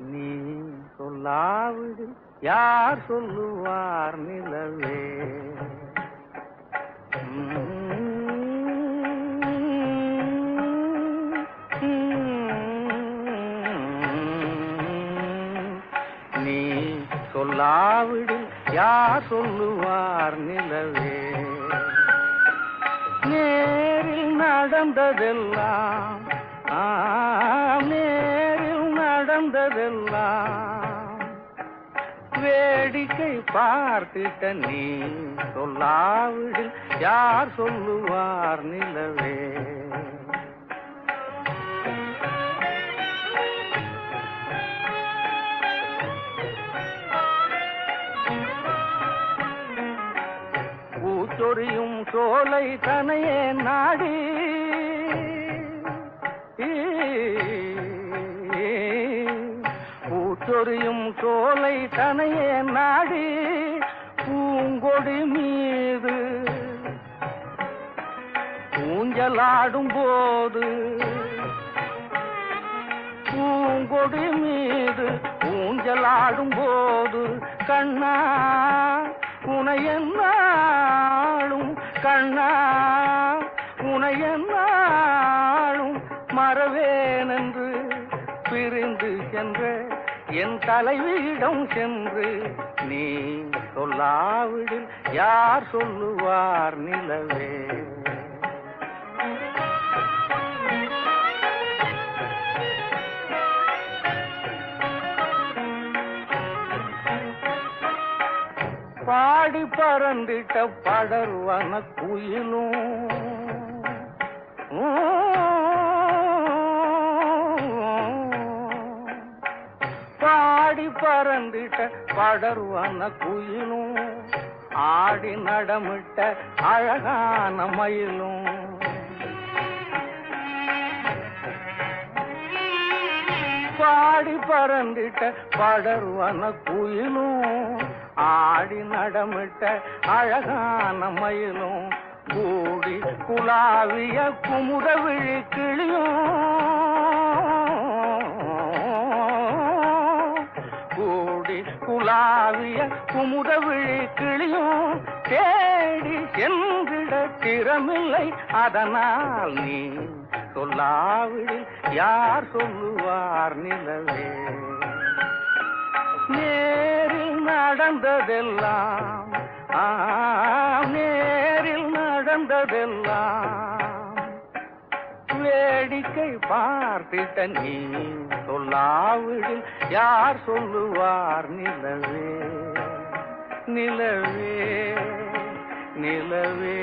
நீ சொல்லாவிடு யார் சொல்லுவார் நிலவே நீ சொல்லாவிடு யார் சொல்லுவார் நிலவே நேரில் நடந்ததெல்லாம் ஆமே நடந்ததெல்லாம் வேடிக்கை பார்த்துட்ட நீ சொல்லாவிடில் யார் சொல்லுவார் நிலவே. பூச்சொரியும் சோலை தனையே நாடி. பூச்சொரியும் சோலை தனையே நாடி பூங்கொடி மீது. ஊஞ்சலாடும் போது பூங்கொடி மீது. ஊஞ்சலாடும் போது கண்ணா உனையன்னாளும் கண்ணா உனையன்னாளும் மறவேனென்று பிரிந்து சென்ற என் தலைவியிடம் சென்று நீ சொல்லாவிடில் யார் சொல்லுவார் நிலவே? பாடி பறந்திட்ட படர்வன குயிலும் ஆடி பறந்துட்ட படர்வன குயிலும் ஆடி நடமிட்ட அழகான மயிலும். பாடி பறந்துட்ட படர்வன குயிலும் ஆடி நடமிட்ட அழகான மயிலும். கூடி குலாவிய குமுதவி உலாவிய குமுத விழி கிளியும் தேடி சென்றிட திறமில்லை. அதனால் நீ சொல்லாவிடில் யார் சொல்லுவார் நிலவே? நேரில் நடந்ததெல்லாம் நேரில் நடந்ததெல்லாம் வேடிக்கை பார்த்திட்ட நீ சொல்லாவிடில் யார் சொல்லுவார் நிலவே நிலவே நிலவே.